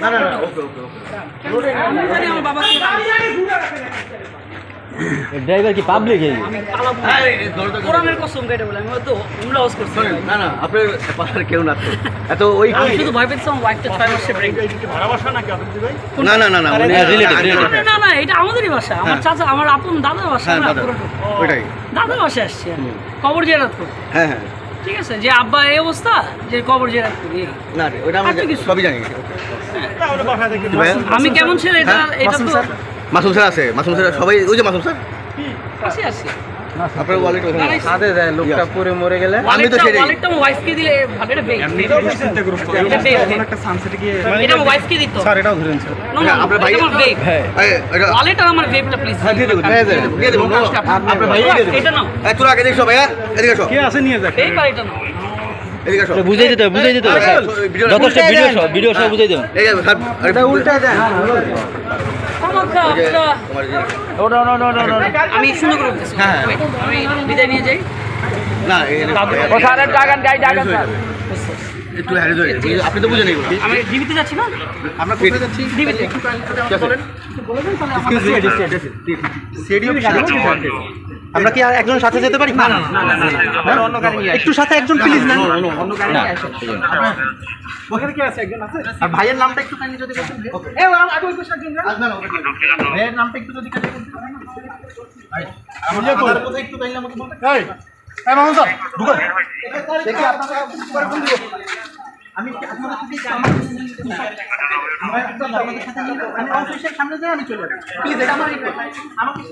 না না না ওকে ওকে ওকে। আমি জানি আমার বাবাকে ড্রাইভার কি পাবলিক এই? কোরআনের কসম কেটে বলে আমি হয়তো উমরা হাউস করছি। না না আপনার পাড়ার কেউ না এত ওই আমি শুধু ভয় পেয়েছি ওয়াইফটা ছয় মাসে ব্রেক না না না না উনি হ্যাঁ, related, আগে- related। না না এটা আমাদেরই ভাষা আমার চাচা আমার আপন দাদার ভাষা হ্যাঁ না দাদা। ওইটাই। দাদার ভাষায় আসছি আমি। কবর জেরাত করতে। হ্যাঁ হ্যাঁ। ঠিক আছে যে আব্বা এই অবস্থা যে কবর জেরাত করি। না আমি কিছু। সবই জানি? আমি কেমন ছেলে এটা হ্যাঁ, এটা তো মাসুম স্যার আছে মাসুম স্যার সবাই ওই যে মাসুম স্যার। আপনার ওয়ালেট ওখানে আছে। সাথে দেয় লোকটা পরে মরে গেলে আমি তো সেটাই। ওয়ালেটটা ওয়াইফকে দিলে ভালো এটা বেক এটা বেক এটা ওয়াইফকে দিত। স্যার এটাও ধরেন স্যার। না না আপনার ভাই- আমার বেক এই, এটা ওয়ালেট আর আমার বেকটা প্লিজ হ্যাঁ দিয়ে দেবো দিয়ে দেবো দিয়ে দেবো আপনার ভাই দিয়ে দেবো। এটা নাও। এই, তোরা আগে দেখছ ভাইয়া। এদিকে বুঝাই দিতে হবে বুঝাই দিতে হবে। হ্যাঁ, যথেষ্ট ভিডিও সব ভিডিও সব বুঝাই দেবেন। আরে উল্টা দেন। আমি সুন্দর করে হ্যাঁ। বিদায় নিয়ে যাই। না যে- একটু গেছে। আপনি তো এগুলো। আমি ডিবিতে যাচ্ছি না? আমরা কোথায় যাচ্ছি? ডিবিতে আমরা কি আর একজন সাথে যেতে পারি? না একটু সাথে একজন প্লিজ না ওখানে কি আছে? একজন আছে? আর ভাইয়ের নামটা একটু কাইন্ডলি যদি বলতেন এ আম- আগে ওই একজন না? ভাইয়ের নামটা একটু যদি কাইন্ডলি বলতেন। আমার কোথায় একটু কাইন্ডলি আমাকে বলতেন এই মামুন স্যার ঢুকো দেখি আপনারা আমি কি সাথে সামনে যাই, আমি চলে যাব প্লিজ আমাকে